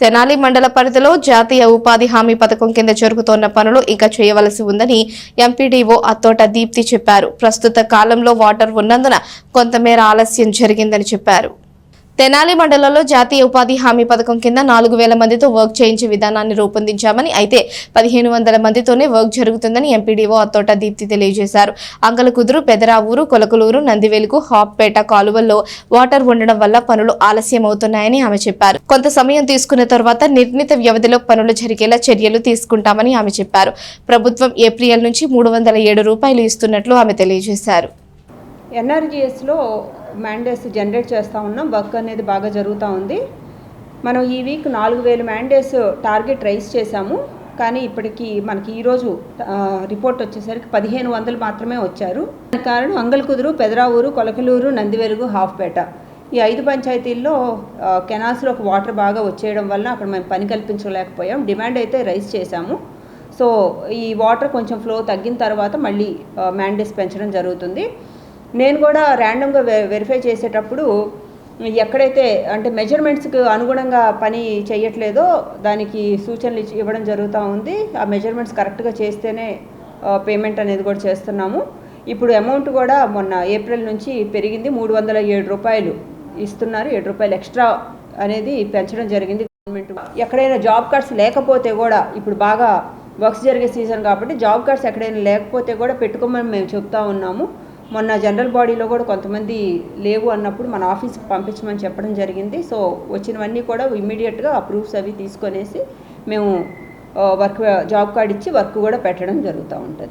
తెనాలి మండల పరిధిలో జాతీయ ఉపాధి హామీ పథకం కింద జరుగుతోన్న పనులు ఇంకా చేయవలసి ఉందని ఎంపీడీఓ అత్తోట దీప్తి చెప్పారు. ప్రస్తుత కాలంలో వాటర్ ఉన్నందున కొంతమేర ఆలస్యం జరిగిందని చెప్పారు. తెనాలి మండలంలో జాతీయ ఉపాధి హామీ పథకం కింద నాలుగు వేల మందితో వర్క్ చేయించే విధానాన్ని రూపొందించామని అయితే పదిహేను వందల మందితోనే వర్క్ జరుగుతుందని ఎంపీడీఓ అత్తోట దీప్తి తెలియజేశారు. అంగలకుదురు పెదరావూరు కొలకలూరు నందివేలుకు హాప్పేట కాలువల్లో వాటర్ ఉండడం వల్ల పనులు ఆలస్యం అవుతున్నాయని ఆమె చెప్పారు. కొంత సమయం తీసుకున్న తర్వాత నిర్ణీత వ్యవధిలో పనులు జరిగేలా చర్యలు తీసుకుంటామని ఆమె చెప్పారు. ప్రభుత్వం ఏప్రిల్ నుంచి మూడు వందల ఏడు రూపాయలు ఇస్తున్నట్లు ఆమె తెలియజేశారు. ఎన్ఆర్జీఎస్లో మ్యాండేస్ జనరేట్ చేస్తూ ఉన్నాం. వర్క్ అనేది బాగా జరుగుతూ ఉంది. మనం ఈ వీక్ నాలుగు వేలు మ్యాండేస్ టార్గెట్ రైస్ చేశాము. కానీ ఇప్పటికి మనకి ఈరోజు రిపోర్ట్ వచ్చేసరికి పదిహేను వందలు మాత్రమే వచ్చారు. దానికి కారణం అంగల్కుదురు పెదరావూరు కొలకలూరు నందివెలుగు హాఫ్పేట. ఈ ఐదు పంచాయతీల్లో ఆ, కెనాల్స్లోకి వాటర్ బాగా వచ్చేయడం వల్ల అక్కడ మేము పని కల్పించలేకపోయాం. డిమాండ్ అయితే రైస్ చేశాము. సో ఈ వాటర్ కొంచెం ఫ్లో తగ్గిన తర్వాత మళ్ళీ మ్యాండేస్ పెంచడం జరుగుతుంది. నేను కూడా ర్యాండమ్గా వెరిఫై చేసేటప్పుడు ఎక్కడైతే అంటే మెజర్మెంట్స్కి అనుగుణంగా పని చేయట్లేదో దానికి సూచనలు ఇచ్చి ఇవ్వడం జరుగుతూ ఉంది. ఆ మెజర్మెంట్స్ కరెక్ట్గా చేస్తేనే పేమెంట్ అనేది కూడా చేస్తున్నాము. ఇప్పుడు అమౌంట్ కూడా మొన్న ఏప్రిల్ నుంచి పెరిగింది మూడు వందల ఏడు రూపాయలు ఇస్తున్నారు. ఏడు రూపాయలు ఎక్స్ట్రా అనేది పెంచడం జరిగింది గవర్నమెంట్ ఎక్కడైనా జాబ్ కార్డ్స్ లేకపోతే కూడా ఇప్పుడు బాగా వర్క్స్ జరిగే సీజన్ కాబట్టి జాబ్ కార్డ్స్ ఎక్కడైనా లేకపోతే కూడా పెట్టుకోమని మేము చెప్తా ఉన్నాము. మొన్న జనరల్ బాడీలో కూడా కొంతమంది లేవు అన్నప్పుడు మన ఆఫీస్కి పంపించమని చెప్పడం జరిగింది. సో వచ్చినవన్నీ కూడా ఇమ్మీడియట్గా అప్రూవ్స్ అవి తీసుకొనేసి మేము వర్క్ జాబ్ కార్డ్ ఇచ్చి వర్క్ కూడా పెట్టడం జరుగుతూ ఉంటుంది.